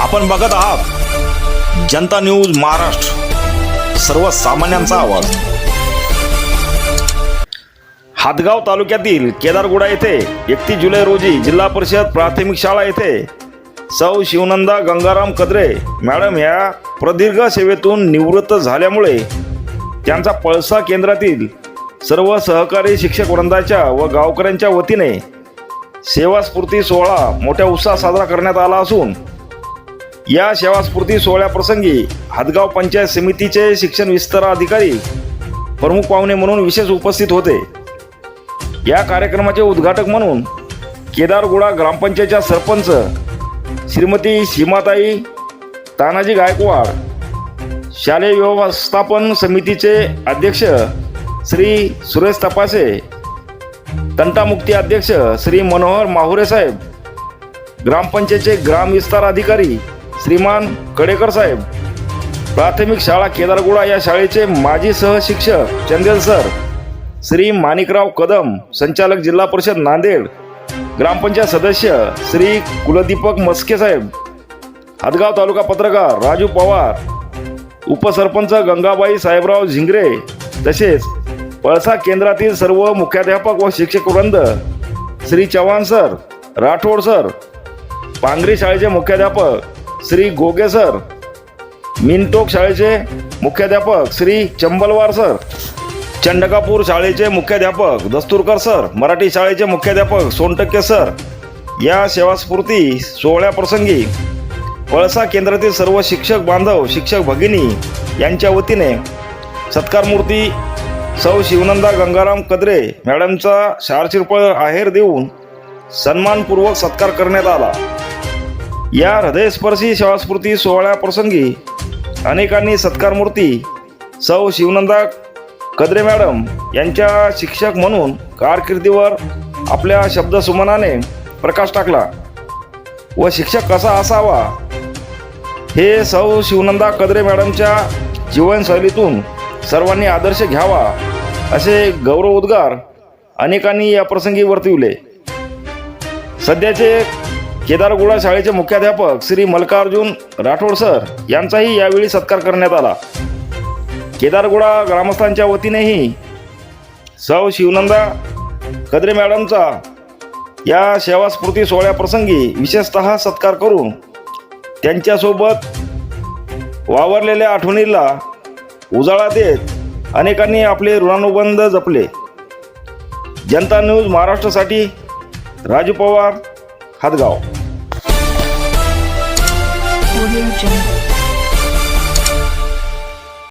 आपण बघत आहात. जनता न्यूज महाराष्ट्र. सर्वसामान्यांचा आवाज. हातगाव तालुक्यातील केदारगुडा येथे एकतीस जुलै रोजी जिल्हा परिषद प्राथमिक शाळा येथे सौ शिवनंदा गंगाराम कद्रे मॅडम या प्रदीर्घ सेवेतून निवृत्त झाल्यामुळे त्यांचा पळसा केंद्रातील सर्व सहकारी शिक्षक वृंदाच्या व गावकऱ्यांच्या वतीने सेवास्फूर्ती सोहळा मोठ्या उत्साहात साजरा करण्यात आला असून या सेवास्फूर्ती सोहळ्याप्रसंगी हदगाव पंचायत समितीचे शिक्षण विस्तार अधिकारी प्रमुख पाहुणे म्हणून विशेष उपस्थित होते. या कार्यक्रमाचे उद्घाटक म्हणून केदारगुडा ग्रामपंचायतच्या सरपंच श्रीमती सीमाताई तानाजी गायकवाड शालेय व्यवस्थापन समितीचे अध्यक्ष श्री सुरेश तपासे तंटामुक्ती अध्यक्ष श्री मनोहर माहुरे साहेब ग्रामपंचायतचे ग्राम विस्तार अधिकारी श्रीमान कडेकर साहेब प्राथमिक शाळा केदारगुडा या शाळेचे माजी सहशिक्षक चंदेल सर श्री माणिकराव कदम संचालक जिल्हा परिषद नांदेड ग्रामपंचायत सदस्य श्री कुलदीपक मस्के साहेब हदगाव तालुका पत्रकार राजू पवार उपसरपंच गंगाबाई साहेबराव झिंगरे तसेच पळसा केंद्रातील सर्व मुख्याध्यापक व शिक्षक वृंद श्री चव्हाण सर राठोड सर पांगरी शाळेचे मुख्याध्यापक श्री गोगे सर मिनटोक शाळेचे मुख्याध्यापक श्री चंबलवार सर चंडकापूर शाळेचे मुख्याध्यापक दस्तुरकर सर मराठी शाळेचे मुख्याध्यापक सोनटक्के सर या सेवास्फूर्ती सोहळ्याप्रसंगी पळसा केंद्रातील सर्व शिक्षक बांधव शिक्षक भगिनी यांच्या वतीने सत्कारमूर्ती सौ शिवनंदा गंगाराम कदरे मॅडमचा शारशिरपळ आहेर देऊन सन्मानपूर्वक सत्कार करण्यात आला. या हृदयस्पर्शी सेवास्फूर्ती सोहळ्याप्रसंगी अनेकांनी सत्कारमूर्ती सौ शिवनंदा कदरे मॅडम यांच्या शिक्षक म्हणून कारकिर्दीवर आपल्या शब्दसुमनाने प्रकाश टाकला. व शिक्षक कसा असावा? हे सौ शिवनंदा कदरे मॅडमच्या जीवनशैलीतून सर्वांनी आदर्श घ्यावा असे गौरव उद्गार अनेकांनी या प्रसंगी वर्तविले. सध्याचे केदारगुडा शाळेचे मुख्याध्यापक श्री मल्कार्जुन राठोड सर यांचाही यावेळी सत्कार करण्यात आला. केदारगुडा ग्रामस्थांच्या वतीनेही सौ शिवनंदा कदरे मॅडमचा या सेवास्फूर्ती सोहळ्याप्रसंगी विशेषतः सत्कार करून त्यांच्यासोबत वावरलेल्या आठवणीला उजाळा देत अनेकांनी आपले ऋणानुबंध जपले. जनता न्यूज महाराष्ट्रासाठी राजू पवार हातगाव. Audio Jungle.